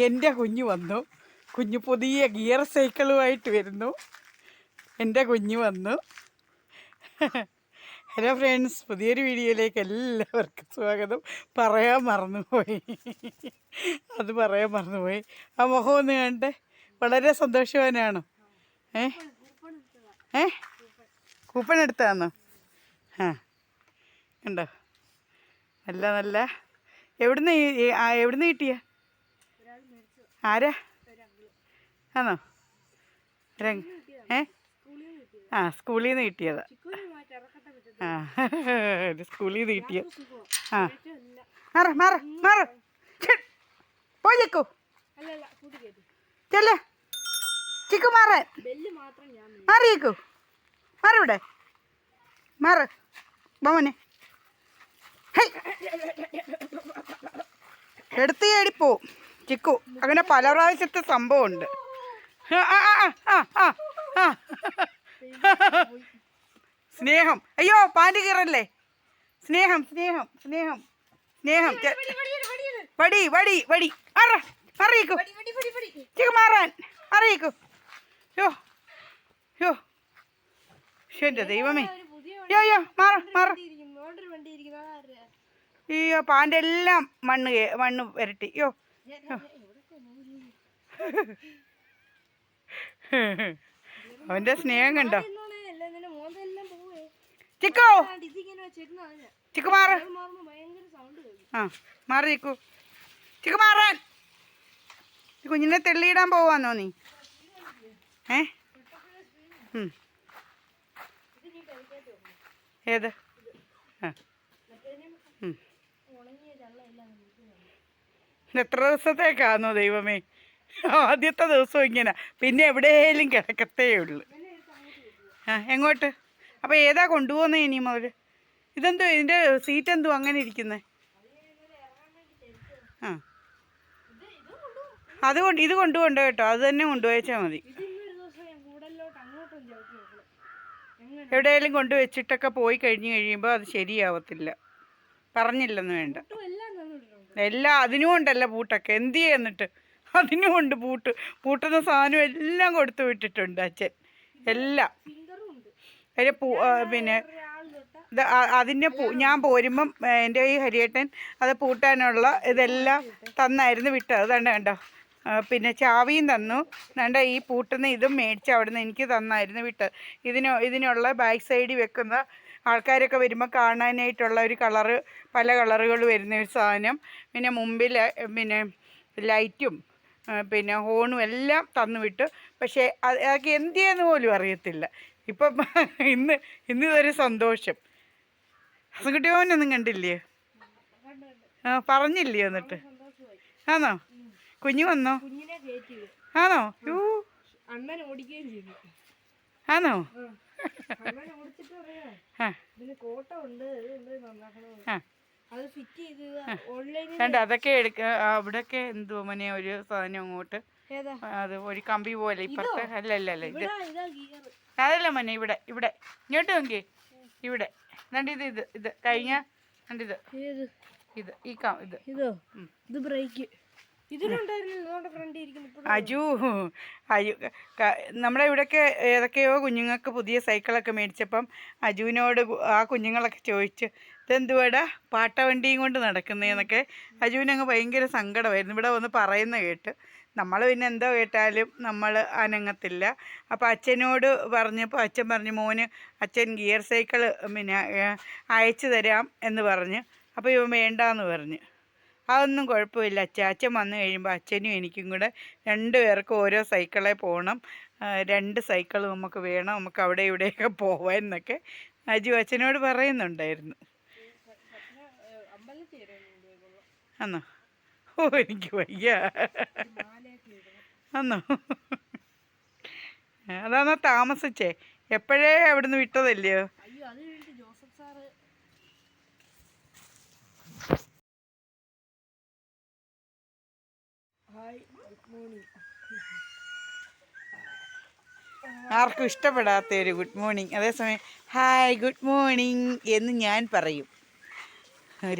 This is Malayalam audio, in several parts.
എന്റെ കുഞ്ഞ് വന്നു. കുഞ്ഞ് പുതിയ ഗിയർ സൈക്കിളുമായിട്ട് വരുന്നു. എന്റെ കുഞ്ഞ് വന്നു. ഹലോ ഫ്രണ്ട്സ് പുതിയൊരു വീഡിയോയിലേക്ക് എല്ലാവർക്കും സ്വാഗതം. പറയാൻ മറന്നുപോയി. അത് പറയാൻ മറന്നുപോയി. ആ മുഖം ഒന്ന് കണ്ടേ. വളരെ സന്തോഷവാനാണ്? ഏ? ഏ? കൂപ്പൺ എടുത്താന്നോ ആ. ഉണ്ടോ നല്ല നല്ല. എവിടുന്ന് എവിടുന്ന് കിട്ടിയ? ആരാ? ആണോ ഏ? ആ സ്കൂളിൽ നിന്ന് കിട്ടിയത്. ആ സ്കൂളിൽ നിന്ന് കിട്ടിയത്. ആ. മാറ മാറ മാറ. പോയേക്കോ ചെല്ലേ. ചിക്കു മാറാൻ മാറിയേക്കോ. മാറി ചിക്കു. മാറിവിടെ മാറ. ഹേയ്. എടുത്ത് ചാടിപ്പോ ചിക്കു. അങ്ങനെ പല പ്രാവശ്യത്തെ സംഭവമുണ്ട്. സ്നേഹം. അയ്യോ പാന്റ് കീറല്ലേ? സ്നേഹം സ്നേഹം സ്നേഹം സ്നേഹം. വടി വടി വടി അറ അറിയിക്കൂ. ചിക്കു മാറാൻ. അറിയിക്കൂ. യോ യോ. എന്റെ ദൈവമേ. യോ യോ മാറ മാറ? അയ്യോ പാന്റെ എല്ലാം മണ്ണ് മണ്ണ് വരട്ടി. യോ. അവന്റെ സ്നേഹം കണ്ടോ? ചിക്കോ! ചിക്കു മാറ് ചിക്കു. ചിക്കു മാറാൻ കുഞ്ഞിനെ തെള്ളിയിടാൻ പോവാന്നോ നീ? ഏ. ഏത്? ആ ഉം. ഉണങ്ങിയ ചള്ളയെല്ലാം നിൽക്കുന്നു. ഇത് എത്ര ദിവസത്തേക്കാന്നു ദൈവമേ? ആദ്യത്തെ ദിവസം ഇങ്ങനെ. പിന്നെ എവിടെയെങ്കിലും കിടക്കത്തേ ഉള്ളു. ആ എങ്ങോട്ട്? അപ്പോൾ ഏതാ കൊണ്ടുപോകുന്നത് ഇനി മുതൽ ഇതെന്തോ ഇതിന്റെ സീറ്റ് എന്തോ അങ്ങനെ ഇരിക്കുന്നത് ആ. അത് കൊണ്ട് ഇത് കൊണ്ടുപോകണ്ട കേട്ടോ. അത് തന്നെ കൊണ്ടുപോയച്ചാൽ മതി. എവിടെയെങ്കിലും കൊണ്ടുവച്ചിട്ടൊക്കെ പോയി കഴിഞ്ഞ് കഴിയുമ്പോൾ അത് ശരിയാവത്തില്ല. പറഞ്ഞില്ലെന്ന് വേണ്ട. എല്ലാം അതിനും ഉണ്ടല്ല പൂട്ടൊക്കെ. എന്ത് ചെയ്യുന്നിട്ട് അതിനും ഉണ്ട് പൂട്ട്. പൂട്ടുന്ന സാധനം എല്ലാം കൊടുത്തു വിട്ടിട്ടുണ്ട് അച്ഛൻ. എല്ലാം. അതിന്റെ പൂ പിന്നെ അതിന്റെ ഞാൻ പോരുമ്പം എന്റെ ഈ ഹരിയേട്ടൻ അത് പൂട്ടാനുള്ള ഇതെല്ലാം തന്നായിരുന്നു വിട്ടത്. അത് കണ്ട കണ്ടോ? പിന്നെ ചാവിയും തന്നു. വേണ്ട ഈ പൂട്ടുന്ന ഇതും മേടിച്ച് അവിടുന്ന് എനിക്ക് തന്നായിരുന്നു വിട്ടത്. ഇതിന് ഇതിനുള്ള ബാക്ക് സൈഡിൽ വെക്കുന്ന ആൾക്കാരൊക്കെ വരുമ്പോൾ കാണാനായിട്ടുള്ള ഒരു കളറ് പല കളറുകൾ വരുന്ന ഒരു സാധനം. പിന്നെ മുമ്പിൽ പിന്നെ ലൈറ്റും പിന്നെ ഹോണും എല്ലാം തന്നു വിട്ടു പക്ഷേ അതൊക്കെ എന്ത് ചെയ്യുന്ന പോലും അറിയത്തില്ല. ഇപ്പം ഇന്ന് ഇന്ന് ഇതൊരു സന്തോഷം. ഹസൻകുട്ടിയോനൊന്നും കണ്ടില്ലേ? കണ്ട് കണ്ട് ആ പറഞ്ഞില്ലേ എന്നിട്ട്? ആണോ? കുഞ്ഞു വന്നോ? ആണോ? ആണോ? കണ്ട അതൊക്കെ എടുക്ക അവിടെയൊക്കെ എന്തോ മനെ ഒരു സാധനം അങ്ങോട്ട്. അത് ഒരു കമ്പി പോലെ ഇപ്പുറത്തെ അല്ല അല്ല അല്ല ഇത് അതല്ല മനെ ഇവിടെ ഇവിടെ. ഇങ്ങോട്ട് നോക്കി ഇവിടെ. രണ്ട് ഇത് ഇത് ഇത്. കഴിഞ്ഞ രണ്ടിത് ഇത്? ഇത് ഈ കാ ഇതോ. ഇത്? ബ്രേക്ക് അജു അജു നമ്മുടെ ഇവിടെയൊക്കെ ഏതൊക്കെയോ കുഞ്ഞുങ്ങൾക്ക് പുതിയ സൈക്കിളൊക്കെ മേടിച്ചപ്പം അജുവിനോട് ആ കുഞ്ഞുങ്ങളൊക്കെ ചോദിച്ചു ഇതെന്തുവാടാ? പാട്ടവണ്ടിയും കൊണ്ട് നടക്കുന്നതെന്നൊക്കെ അജുവിനങ്ങ് ഭയങ്കര സങ്കടമായിരുന്നു. ഇവിടെ വന്ന് പറയുന്ന കേട്ട്. നമ്മൾ പിന്നെ എന്തോ കേട്ടാലും നമ്മൾ അനങ്ങത്തില്ല. അപ്പോൾ അച്ഛനോട് പറഞ്ഞപ്പോൾ അച്ഛൻ പറഞ്ഞു മോന് അച്ഛൻ ഗിയർ സൈക്കിൾ പിന്നെ അയച്ചു തരാം എന്ന് പറഞ്ഞ്. അപ്പോൾ ഇവൻ വേണ്ടാന്ന് പറഞ്ഞു. അതൊന്നും കുഴപ്പമില്ല. അച്ചാച്ചൻ വന്നു കഴിയുമ്പോൾ അച്ഛനും എനിക്കും കൂടെ രണ്ട് പേർക്കും ഓരോ സൈക്കിളെ പോകണം രണ്ട് സൈക്കിൾ നമുക്ക് വേണം. നമുക്ക് അവിടെ ഇവിടെയൊക്കെ പോവാൻ എന്നൊക്കെ അജു അച്ഛനോട് പറയുന്നുണ്ടായിരുന്നു. അന്നോ? ഓ എനിക്ക് വയ്യ. അന്നോ? അതാണോ താമസിച്ചേ? എപ്പോഴേ അവിടുന്ന് വിട്ടതല്ലയോ അയ്യോ അത് കഴിഞ്ഞിട്ട് Joseph sir hi good morning ആർക്കും ഇഷ്ടപ്പെടാത്ത ഒരു ഗുഡ് മോർണിംഗ്. അതേസമയം ഹായ് ഗുഡ് മോർണിംഗ് എന്ന് ഞാൻ പറയും.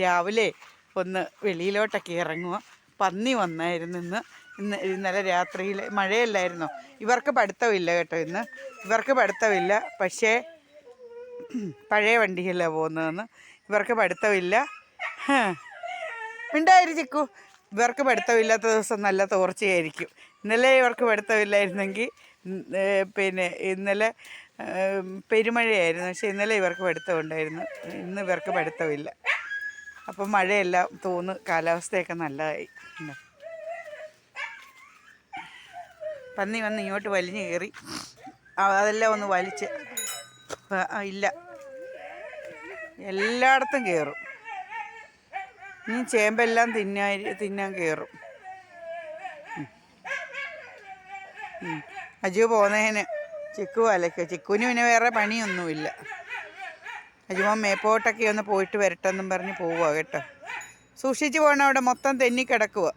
രാവിലെ ഒന്ന് വെളിയിലോട്ടൊക്കെ ഇറങ്ങുക. പന്നി വന്നായിരുന്നു ഇന്ന്. ഇന്ന് ഇന്നലെ രാത്രിയിൽ മഴയല്ലായിരുന്നോ? ഇവർക്ക് പഠിത്തമില്ല കേട്ടോ ഇന്ന്. ഇവർക്ക് പഠിത്തമില്ല. പക്ഷേ പഴയ വണ്ടിയല്ല പോകുന്നതെന്ന്. ഇവർക്ക് പഠിത്തമില്ല. ഉണ്ടായിരുന്നു ചിക്കു. ഇവർക്ക് പഠിത്തമില്ലാത്ത ദിവസം നല്ല തോർച്ചയായിരിക്കും. ഇന്നലെ ഇവർക്ക് പഠിത്തമില്ലായിരുന്നെങ്കിൽ പിന്നെ ഇന്നലെ പെരുമഴയായിരുന്നു. പക്ഷെ ഇന്നലെ ഇവർക്ക് പഠിത്തം ഉണ്ടായിരുന്നു ഇന്ന് ഇവർക്ക് പഠിത്തമില്ല. അപ്പം മഴയെല്ലാം തോന്ന് കാലാവസ്ഥയൊക്കെ നല്ലതായി. പന്നി വന്ന് ഇങ്ങോട്ട് വലിഞ്ഞു കയറി. അതെല്ലാം ഒന്ന് വലിച്ച്. ഇല്ല. എല്ലായിടത്തും കയറും. ഇനി ചേമ്പെല്ലാം തിന്നാ തിന്നാൻ കയറും. അജു പോന്നേന്. ചിക്കു അലക്കുക ചിക്കുവിന് പിന്നെ വേറെ പണിയൊന്നുമില്ല. അജുമോൻ മേപ്പോട്ടൊക്കെ ഒന്ന് പോയിട്ട് വരട്ടെന്നും പറഞ്ഞ് പോവുക കേട്ടോ. സൂക്ഷിച്ച് പോകണം അവിടെ മൊത്തം തെന്നി കിടക്കുക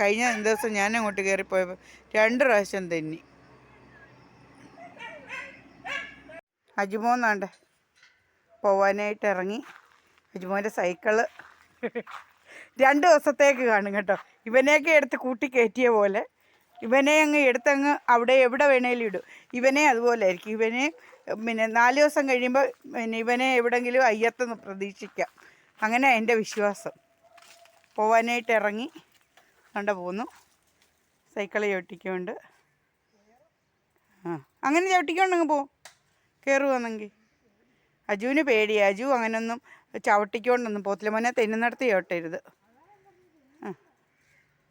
കഴിഞ്ഞ ദിവസം ഞാൻ അങ്ങോട്ട് കയറിപ്പോയപ്പോൾ രണ്ട് പ്രാവശ്യം തെന്നി. അജുമോന്നാണ്ട് പോവാനായിട്ട് ഇറങ്ങി. അജുമോന്റെ സൈക്കിൾ. രണ്ട് ദിവസത്തേക്ക് കാണും കേട്ടോ. ഇവനെയൊക്കെ എടുത്ത് കൂട്ടി കയറ്റിയ പോലെ. ഇവനെ അങ്ങ് എടുത്തങ്ങ് അവിടെ എവിടെ വേണേലും ഇടും. ഇവനെ അതുപോലെ ആയിരിക്കും. ഇവനെ പിന്നെ നാല് ദിവസം കഴിയുമ്പോൾ പിന്നെ ഇവനെ എവിടെങ്കിലും അയ്യത്തെന്ന് പ്രതീക്ഷിക്കാം. അങ്ങനെ എന്റെ വിശ്വാസം. പോവാനായിട്ട് ഇറങ്ങി കണ്ട പോന്നു. സൈക്കിൾ ചവിട്ടിക്കൊണ്ട്. ആ അങ്ങനെ ചവിട്ടിക്കൊണ്ടങ്ങ് പോവും. കയറുവാണെങ്കിൽ അജുവിന് പേടിയാണ് അജു അങ്ങനൊന്നും ചവിട്ടിക്കൊണ്ടൊന്നും പോത്തില്ല മോനെ തെന്നുന്നിടത്ത് ചവിട്ടരുത്.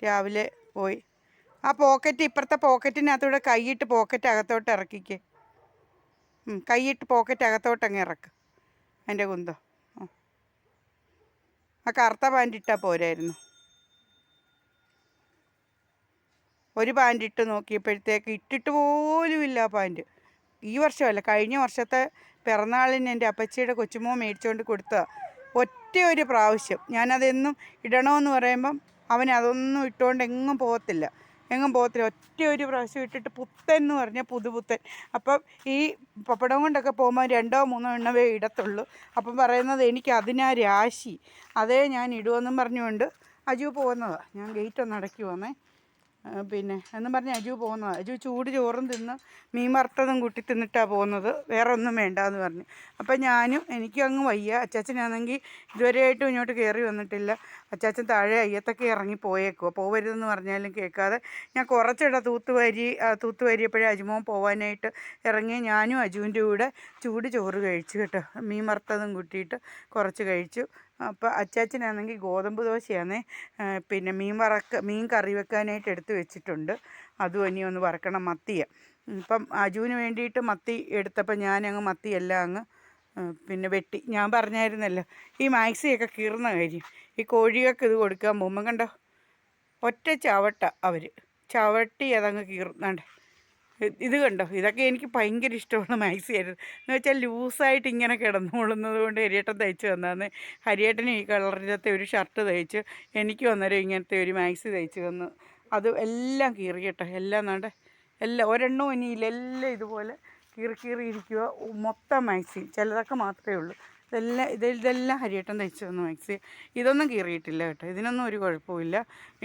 രാവിലെ പോയി. ആ പോക്കറ്റ് ഇപ്പുറത്തെ പോക്കറ്റിനകത്തൂടെ കൈയിട്ട് പോക്കറ്റ് അകത്തോട്ട് ഇറക്കിക്ക്. കൈയിട്ട് പോക്കറ്റ് അകത്തോട്ട് അങ്ങ് ഇറക്ക്. അതിന്റെ കുന്തോ. ആ. കറുത്ത പാന്റ് ഇട്ടാൽ പോരായിരുന്നു. ഒരു പാന്റ് ഇട്ട് നോക്കിയപ്പോഴത്തേക്ക് ഇട്ടിട്ട് പോലും ഇല്ല ആ പാന്റ് ഈ വർഷമല്ല കഴിഞ്ഞ വർഷത്തെ പിറന്നാളിന് എന്റെ അപ്പച്ചിയുടെ കൊച്ചുമോ മേടിച്ചുകൊണ്ട് കൊടുത്തതാണ് ഒറ്റ ഒരു പ്രാവശ്യം ഞാനതെന്നും ഇടണമെന്ന് പറയുമ്പം അവൻ അതൊന്നും ഇട്ടുകൊണ്ട് എങ്ങും പോകത്തില്ല. എങ്ങും പോകത്തില്ല. ഒറ്റ ഒരു പ്രാവശ്യം ഇട്ടിട്ട് പുത്തൻ എന്ന് പറഞ്ഞാൽ പുതുപുത്തൻ. അപ്പം ഈ പപ്പടം കൊണ്ടൊക്കെ പോകുമ്പോൾ രണ്ടോ മൂന്നോ എണ്ണവേ ഇടത്തുള്ളൂ. അപ്പം പറയുന്നത് എനിക്ക് അതിനാ രാശി. അതേ ഞാൻ ഇടുമെന്നും പറഞ്ഞുകൊണ്ട് അജു പോകുന്നതാണ് ഞാൻ ഗേറ്റ് ഒന്ന് അടയ്ക്ക് വന്നേ. പിന്നെ എന്നും പറഞ്ഞ് അജു പോകുന്നതാണ് അജു ചൂട് ചോറും തിന്ന് മീൻ വറുത്തതും കൂട്ടി തിന്നിട്ടാണ് പോകുന്നത്. വേറെ ഒന്നും വേണ്ട എന്ന് പറഞ്ഞു. അപ്പം ഞാനും എനിക്കും അങ്ങ് വയ്യ. അച്ചാച്ചനാണെങ്കിൽ ഇതുവരെയായിട്ടും ഇങ്ങോട്ട് കയറി വന്നിട്ടില്ല. അച്ചാച്ചൻ താഴെ അയ്യത്തൊക്കെ ഇറങ്ങി പോയേക്കുമോ പോവരുതെന്ന് പറഞ്ഞാലും കേൾക്കാതെ ഞാൻ കുറച്ചിട തൂത്തുവാരി തൂത്തുവാരിയപ്പോഴേ അജുമോൻ പോവാനായിട്ട് ഇറങ്ങി ഞാനും അജുവിന്റെ കൂടെ ചൂട് ചോറ് കഴിച്ചു കേട്ടോ. മീൻ വറുത്തതും കൂട്ടിയിട്ട് കുറച്ച് കഴിച്ചു. അപ്പോൾ അച്ചാച്ചനാണെങ്കിൽ ഗോതമ്പ് ദോശയാണ് പിന്നെ മീൻ വറക്ക മീൻ കറി വെക്കാനായിട്ട് എടുത്ത് വെച്ചിട്ടുണ്ട്. അതും ഇനി ഒന്ന് വറക്കണം മത്തിയ. ഇപ്പം അജുവിന് വേണ്ടിയിട്ട് മത്തി എടുത്തപ്പോൾ ഞാനങ്ങ് മത്തിയെല്ലാം അങ്ങ് പിന്നെ വെട്ടി. ഞാൻ പറഞ്ഞായിരുന്നല്ലോ ഈ മാക്സിയൊക്കെ കീറുന്ന കാര്യം. ഈ കോഴികൾക്ക് ഇത് കൊടുക്കാൻ പോകുമ്പോൾ കണ്ടോ ഒറ്റ ചവട്ട അവർ ചവട്ടി അതങ്ങ് കീറുന്നാണ്ട് ഇത് കണ്ടോ? ഇതൊക്കെ എനിക്ക് ഭയങ്കര ഇഷ്ടമുള്ള മാക്സി ആയിരുന്നു എന്ന് വെച്ചാൽ ലൂസായിട്ട് ഇങ്ങനെ കിടന്നുകൊള്ളുന്നത് കൊണ്ട് ഹരിയേട്ടൻ തയ്ച്ച് തന്നാന്ന്. ഹരിയേട്ടൻ ഈ കളറിലത്തെ ഒരു ഷർട്ട് തയ്ച്ച് എനിക്ക് അന്നേരം ഇങ്ങനത്തെ ഒരു മാക്സി തയ്ച്ച് തന്നു. അത് എല്ലാം കീറിയട്ടെ എല്ലാം നാണ്ട് എല്ലാം ഒരെണ്ണവും ഇനിയില്ല. എല്ലാം ഇതുപോലെ കീറി കീറി ഇരിക്കുക മൊത്തം മാക്സി. ചിലതൊക്കെ മാത്രമേ ഉള്ളൂ. ഇതെല്ലാം ഇത് ഇതെല്ലാം ഹരിയേട്ടൻ തയ്ച്ചു തന്നു മാക്സി. ഇതൊന്നും കീറിയിട്ടില്ല കേട്ടോ. ഇതിനൊന്നും ഒരു കുഴപ്പമില്ല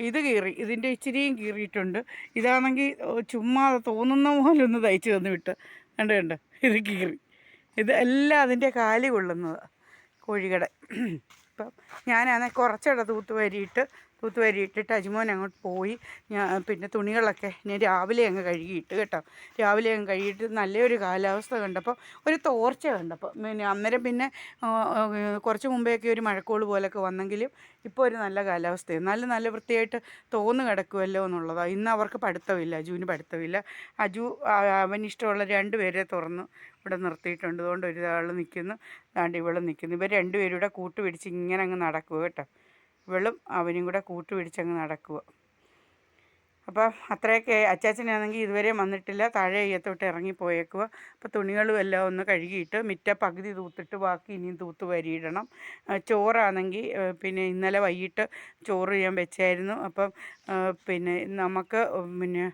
ഇത് കീറി ഇതിന്റെ ഇച്ചിരിയും കീറിയിട്ടുണ്ട്. ഇതാണെങ്കിൽ ചുമ്മാ തോന്നുന്ന പോലെ ഒന്ന് തയ്ച്ചു തന്നു വിട്ട്. കണ്ട് കണ്ട്? ഇത് കീറി. ഇത് എല്ലാം അതിന്റെ കാലി കൊള്ളുന്നതാണ് കോഴിക്കട ഇപ്പം ഞാനാണെ കുറച്ചിട തൂത്തുവരിയിട്ട് തൂത്തുവാരി ഇട്ടിട്ട് അജിമോൻ അങ്ങോട്ട് പോയി. ഞാൻ പിന്നെ തുണികളൊക്കെ ഞാൻ രാവിലെ അങ്ങ് കഴുകിയിട്ട് കേട്ടോ. രാവിലെ അങ്ങ് കഴുകിയിട്ട് നല്ലൊരു കാലാവസ്ഥ കണ്ടപ്പോൾ ഒരു തോർച്ച കണ്ടപ്പോൾ. പിന്നെ അന്നേരം പിന്നെ കുറച്ച് മുമ്പേയൊക്കെ ഒരു മഴക്കോൾ പോലൊക്കെ വന്നെങ്കിലും ഇപ്പോൾ ഒരു നല്ല കാലാവസ്ഥയാണ് നല്ല നല്ല വൃത്തിയായിട്ട് തോന്നു കിടക്കുമല്ലോ എന്നുള്ളതാണ് ഇന്ന് അവർക്ക് പഠിത്തമില്ല അജുവിന് പഠിത്തമില്ല. അജു അവനിഷ്ടമുള്ള അവന് ഇഷ്ടമുള്ള രണ്ട് പേരെ തുറന്ന് ഇവിടെ നിർത്തിയിട്ടുണ്ട്. അതുകൊണ്ട് ഒരാൾ നിൽക്കുന്നു അതാണ്ട് ഇവളും നിൽക്കുന്നു ഇവർ രണ്ടുപേരും കൂടെ കൂട്ടുപിടിച്ച് ഇങ്ങനെ അങ്ങ് നടക്കുക കേട്ടോ. ഇവളും അവനും കൂടെ കൂട്ടുപിടിച്ചങ്ങ് നടക്കുക അപ്പം അത്രയൊക്കെ അച്ചാച്ചനാണെങ്കിൽ ഇതുവരെ വന്നിട്ടില്ല. താഴെ അയ്യത്തോട്ട് ഇറങ്ങിപ്പോയേക്കുക അപ്പോൾ തുണികളും എല്ലാം ഒന്ന് കഴുകിയിട്ട് മിറ്റ പകുതി തൂത്തിട്ട് ബാക്കി ഇനിയും തൂത്ത് വരിയിടണം. ചോറാണെങ്കിൽ പിന്നെ ഇന്നലെ വൈകിട്ട് ചോറ് ഞാൻ വെച്ചായിരുന്നു. അപ്പം പിന്നെ നമുക്ക് പിന്നെ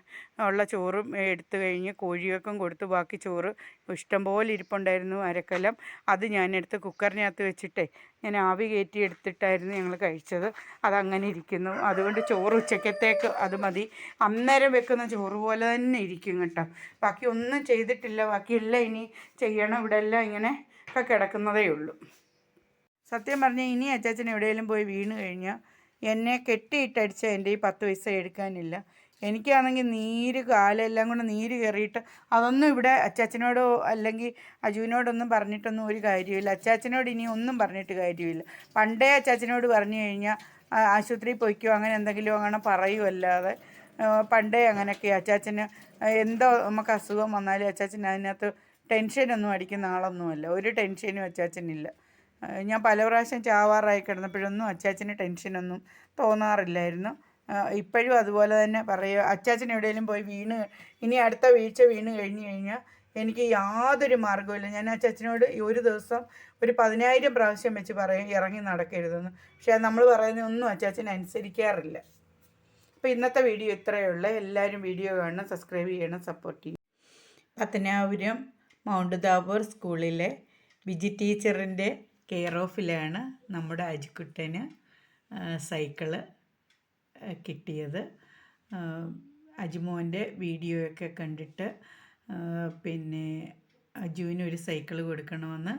ഉള്ള ചോറും എടുത്തു കഴിഞ്ഞ് കോഴികൾക്കും കൊടുത്തു ബാക്കി ചോറ് ഇഷ്ടംപോലെ ഇരിപ്പുണ്ടായിരുന്നു അരക്കലം. അത് ഞാനെടുത്ത് കുക്കറിനകത്ത് വെച്ചിട്ടേ ഞാൻ ആവി കയറ്റി എടുത്തിട്ടായിരുന്നു ഞങ്ങൾ കഴിച്ചത്. അതങ്ങനെ ഇരിക്കുന്നു. അതുകൊണ്ട് ചോറ് ഉച്ചക്കത്തേക്ക് അത് മതി. അന്നേരം വെക്കുന്ന ചോറ് പോലെ തന്നെ ഇരിക്കും കേട്ടോ. ബാക്കി ഒന്നും ചെയ്തിട്ടില്ല. ബാക്കിയെല്ലാം ഇനി ചെയ്യണം. ഇവിടെ എല്ലാം ഇങ്ങനെ ഒക്കെ കിടക്കുന്നതേ ഉള്ളൂ. സത്യം പറഞ്ഞാൽ ഇനി അച്ചാച്ചൻ എവിടെയെങ്കിലും പോയി വീണ് കഴിഞ്ഞാൽ എന്നെ കെട്ടിയിട്ടടിച്ച എന്റെ ഈ പത്ത് പൈസ എടുക്കാനില്ല. എനിക്കാണെങ്കിൽ നീര് കാലെല്ലാം കൂടെ നീര് കയറിയിട്ട് അതൊന്നും ഇവിടെ അച്ചാച്ചനോടോ അല്ലെങ്കിൽ അജുവിനോടൊന്നും പറഞ്ഞിട്ടൊന്നും ഒരു കാര്യമില്ല അച്ചാച്ചനോട് ഇനി ഒന്നും പറഞ്ഞിട്ട് കാര്യമില്ല. പണ്ടേ അച്ചാച്ചനോട് പറഞ്ഞു കഴിഞ്ഞാൽ ആശുപത്രിയിൽ പോയിക്കോ അങ്ങനെ എന്തെങ്കിലും അങ്ങനെ പറയുമല്ലാതെ പണ്ടേ അങ്ങനെയൊക്കെ അച്ചാച്ചന് എന്തോ നമുക്ക് അസുഖം വന്നാലും അച്ചാച്ചൻ അതിനകത്ത് ടെൻഷനൊന്നും അടിക്കുന്ന ആളൊന്നുമല്ല. ഒരു ടെൻഷനും അച്ചാച്ചനില്ല. ഞാൻ പല പ്രാവശ്യം ചാവാറായി കിടന്നപ്പോഴൊന്നും അച്ചാച്ചന് ടെൻഷനൊന്നും തോന്നാറില്ലായിരുന്നു. ഇപ്പോഴും അതുപോലെ തന്നെ പറയുക അച്ചാച്ചൻ എവിടെയെങ്കിലും പോയി വീണ് ഇനി അടുത്ത വീഴ്ച വീണ് കഴിഞ്ഞു കഴിഞ്ഞാൽ എനിക്ക് യാതൊരു മാർഗമില്ല ഞാൻ അച്ചാച്ചനോട് ഒരു ദിവസം ഒരു പതിനായിരം പ്രാവശ്യം വെച്ച് പറയും ഇറങ്ങി നടക്കരുതെന്ന്. പക്ഷേ നമ്മൾ പറയുന്ന ഒന്നും അച്ചാച്ചൻ അനുസരിക്കാറില്ല. അപ്പോൾ ഇന്നത്തെ വീഡിയോ ഇത്രയേ ഉള്ളൂ. എല്ലാവരും വീഡിയോ കാണണം സബ്സ്ക്രൈബ് ചെയ്യണം സപ്പോർട്ട് ചെയ്യണം. പത്തനാപുരം മൗണ്ട് ദാബൂർ സ്കൂളിലെ വിജി ടീച്ചറിന്റെ കെയർ ഓഫിലാണ് നമ്മുടെ അജിക്കുട്ടന് സൈക്കിൾ കിട്ടിയത്. അജിമോന്റെ വീഡിയോയൊക്കെ കണ്ടിട്ട് പിന്നെ അജുവിന് ഒരു സൈക്കിൾ കൊടുക്കണമെന്ന്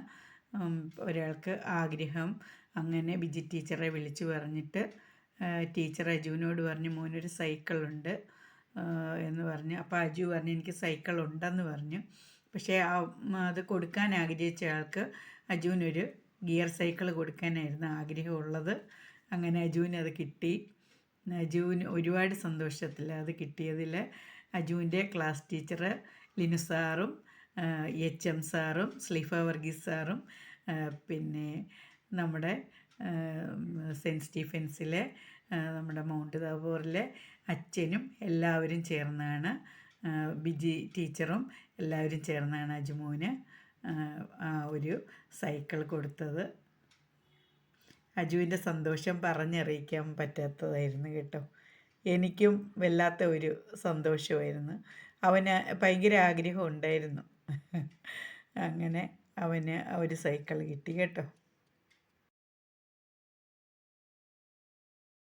ഒരാൾക്ക് ആഗ്രഹം. അങ്ങനെ ബിജി ടീച്ചറെ വിളിച്ചു പറഞ്ഞിട്ട് ടീച്ചർ അജുവിനോട് പറഞ്ഞു മോനൊരു സൈക്കിളുണ്ട് എന്ന് പറഞ്ഞു. അപ്പോൾ അജു പറഞ്ഞു എനിക്ക് സൈക്കിൾ ഉണ്ടെന്ന് പറഞ്ഞു. പക്ഷേ അത് കൊടുക്കാൻ ആഗ്രഹിച്ച ആൾക്ക് അജുവിനൊരു ഗിയർ സൈക്കിൾ കൊടുക്കാനായിരുന്നു ആഗ്രഹമുള്ളത്. അങ്ങനെ അജുവിന് അത് കിട്ടി. അജുവിന് ഒരുപാട് സന്തോഷത്തിൽ അത് കിട്ടിയതിൽ അജുവിന്റെ ക്ലാസ് ടീച്ചർ ലിനു സാറും എച്ച് എം സാറും സ്ലീഫ വർഗീസ് സാറും പിന്നെ നമ്മുടെ സെന്റ് സ്റ്റീഫൻസിലെ നമ്മുടെ മൗണ്ട് താബോറിലെ അച്ഛനും എല്ലാവരും ചേർന്നാണ് ബിജി ടീച്ചറും എല്ലാവരും ചേർന്നാണ് അജുമോന്. ഒരു സൈക്കിൾ കൊടുത്തത്. അജുവിന്റെ സന്തോഷം പറഞ്ഞറിയിക്കാൻ പറ്റാത്തതായിരുന്നു കേട്ടോ. എനിക്കും വല്ലാത്ത ഒരു സന്തോഷമായിരുന്നു. അവന് ഭയങ്കര ആഗ്രഹം ഉണ്ടായിരുന്നു. അങ്ങനെ അവന് ഒരു സൈക്കിൾ കിട്ടി കേട്ടോ.